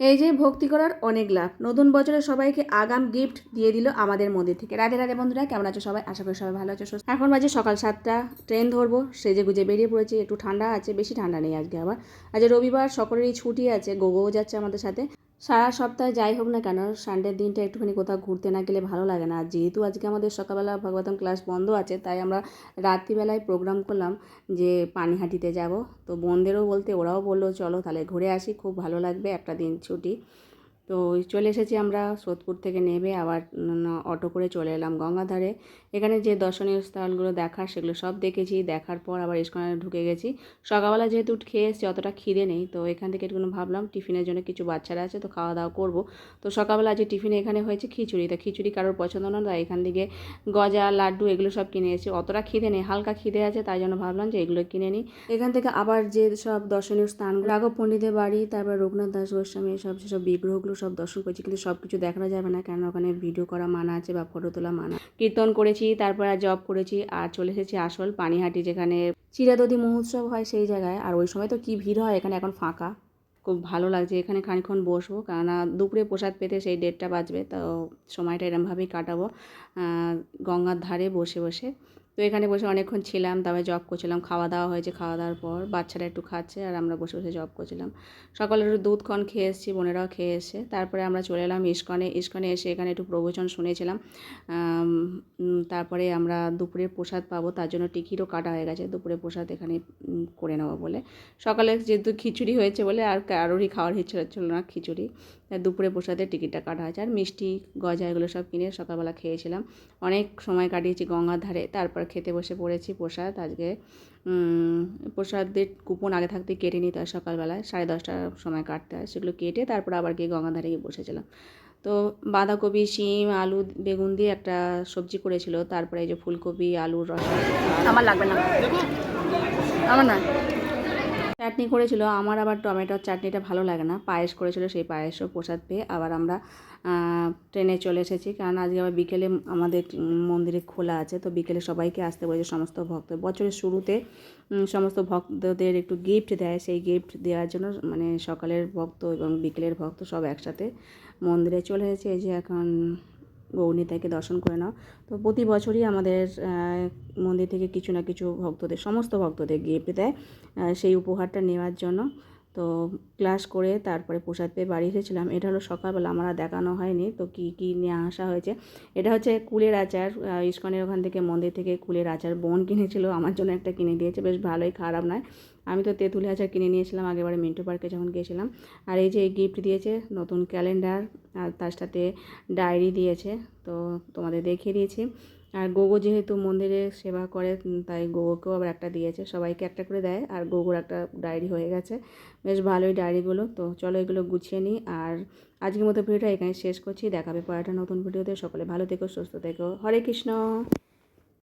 এই যে ভক্তি করার অনেক লাভ। নতুন বছরে সবাইকে আগাম গিফট দিয়ে দিল আমাদের মন্দির থেকে। রাধে রাধে বন্ধুরা, কেমন আছো সবাই? আশা করি সবাই ভালো আছো, সুস্থ। এখন বাজে সকাল সাতটা, ট্রেন ধরবো, সেজে গুজে বেরিয়ে পড়েছি, একটু ঠান্ডা আছে, বেশি ঠান্ডা নেই আজকে আবার। আজ রবিবার, সকলেরই ছুটি আছে, গোগোও যাচ্ছে আমাদের সাথে। সারা সপ্তাহে যাই হোক না কেন সানডের দিনটা একটুখানি কোথাও ঘুরতে না গেলে ভালো লাগে না। আর যেহেতু আজকে আমাদের সকালবেলা ভগবতম ক্লাস বন্ধ আছে, তাই আমরা রাত্রিবেলায় প্রোগ্রাম করলাম যে পানিহাটিতে যাব। তো বোনদেরও বলতে ওরাও বলল, চলো তাহলে ঘুরে আসি, খুব ভালো লাগবে, একটা দিন ছুটি। তো চলে এসেছি আমরা সোদপুর থেকে নেমে আবার অটো করে চলে এলাম গঙ্গাধারে। এখানে যে দর্শনীয় স্থানগুলো দেখার, সেগুলো সব দেখেছি। দেখার পর আবার ইস্কনে ঢুকে গেছি। সকালবেলা যেহেতু খেয়ে এসেছি, অতটা খিদে নেই, তো এখান থেকে একটু ভাবলাম টিফিনের জন্য কিছু বাচ্চারা আছে, তো খাওয়া দাওয়া করব। তো সকালবেলা যে টিফিনে এখানে হয়েছে, খিচুড়ি। তো খিচুড়ি কারোর পছন্দ না তাই এখান থেকে গজা, লাড্ডু এগুলো সব কিনে এসেছি। অতটা খিদে নেই, হালকা খিদে আছে, তাই জন্য ভাবলাম যে এগুলো কিনে নিই। এখান থেকে আবার যে সব দর্শনীয় স্থানগুলো, রাঘব পণ্ডিতের বাড়ি, তারপর রঘুনাথ দাস গোস্বামী, সব সেসব বিগ্রহগুলো সব দর্শন করেছি কিন্তু সব কিছু দেখানো যাবে না কেন ওখানে ভিডিও করা মানা আছে বা ফটো তোলা মানা কীর্তন করেছি, তারপর জব করেছি, আর চলে এসেছি আসল পানিহাটি, যেখানে চিরাদদি মহোৎসব হয় সেই জায়গায়। আর ওই সময় তো কি ভিড় হয়, এখানে এখন ফাঁকা। খুব ভালো লাগছে, এখানে খানিক্ষণ বসবো, কেননা দুপুরে প্রসাদ পেতে সেই ডেটটা বাজবে, তো সময়টা এরমভাবেই কাটাবো। গঙ্গার ধারে বসে বসে। তো এখানে বসে অনেকক্ষণ ছিলাম, তারপরে জব করছিলাম খাওয়া দাওয়া হয়েছে খাওয়া দাওয়ার পর বাচ্চারা একটু খাচ্ছে আর আমরা বসে বসে জব করছিলাম। সকালে একটু দুধ ক্ষণ খেয়ে এসেছি, বোনেরাও খেয়ে এসছে, তারপরে আমরা চলে এলাম ইস্কনে ইস্কনে এসে এখানে একটু প্রবচন শুনেছিলাম তারপরে আমরা দুপুরে প্রসাদ পাবো, তার জন্য টিকিটও কাটা হয়ে গেছে, দুপুরে প্রসাদ এখানে করে নেব বলে। সকালে যেহেতু খিচুড়ি হয়েছে বলে আর কারোরই খাওয়ার ইচ্ছে হচ্ছিল না খিচুড়ি। দুপুরে প্রসাদের টিকিটটা কাটা হয়েছে। আর মিষ্টি, গজা এগুলো সব কিনে সকালবেলা খেয়েছিলাম। অনেক সময় কাটিয়েছি গঙ্গার ধারে, তারপর খেতে বসে পড়েছি প্রসাদ। আজকে প্রসাদের কুপন আগে থাকতে কেটে নিতে হয় সকালবেলায় সাড়ে দশটার সময় কাটতে হয় সেগুলো কেটে তারপর আবার গিয়ে গঙ্গার ধারে গিয়ে বসেছিলাম। তো বাঁধাকপি, শিম, আলু, বেগুন দিয়ে একটা সবজি করেছিল, তারপরে এই যে ফুলকপি, আলুর রসা। আমার লাগবে না। আমার না চাটনি করেছিল। আমার আবার টমেটোর চাটনিটা ভালো লাগে না। পায়েস করেছিল, সেই পায়েসও প্রসাদ পেয়ে আবার আমরা ট্রেনে চলে এসেছি। কারণ আজকে আবার বিকেলে আমাদের মন্দিরে খোলা আছে, তো বিকেলে সবাইকে আসতে বলেছে সমস্ত ভক্ত। বছরের শুরুতে সমস্ত ভক্তদের একটু গিফট দেয়। সেই গিফট দেওয়ার জন্য মানে সকালের ভক্ত এবং বিকেলের ভক্ত সব একসাথে মন্দিরে চলে এসেছে। এই যে এখন গৌরীতাকে দর্শন করে নাও। তো প্রতি বছরই আমাদের মন্দির থেকে কিছু না কিছু ভক্তদের, সমস্ত ভক্তদের গিফট দেয় সেই উপহারটা নেওয়ার জন্য। তো ক্লাস করে তারপরে প্রসাদ পেয়ে বাড়ি এসেছিলাম। এটা হলো সকালবেলা, আমার দেখানো হয়নি। তো কী কী নিয়ে আসা হয়েছে? এটা হচ্ছে কুলের আচার। ইস্কনের ওখান থেকে, মন্দির থেকে কুলের আচার বোন কিনেছিল। আমার জন্য একটা কিনে দিয়েছে। বেশ ভালোই, খারাপ নয়। আমি তো তেঁতুলি আচার কিনে নিয়েছিলাম আগেবারে মিন্টু পার্কে যখন গিয়েছিলাম। আর এই যে গিফট দিয়েছে, নতুন ক্যালেন্ডার আর তার সাথে ডায়েরি দিয়েছে। তো তোমাদের দেখিয়ে দিয়েছি। আর গোগো যেহেতু মন্দিরে সেবা করে তাই গোগোকেও আবার একটা দিয়েছে, সবাইকে একটা করে দেয়, আর গোগোর একটা ডায়েরি হয়ে গেছে। বেশ ভালোই ডায়েরিগুলো, তো চলো এগুলো গুছিয়ে নিই, আর আজকের মতো ভিডিওটা এখানে শেষ করছি, দেখাবে একটা নতুন ভিডিওতে, সকলে ভালো থেকো, সুস্থ থেকো, হরে কৃষ্ণ।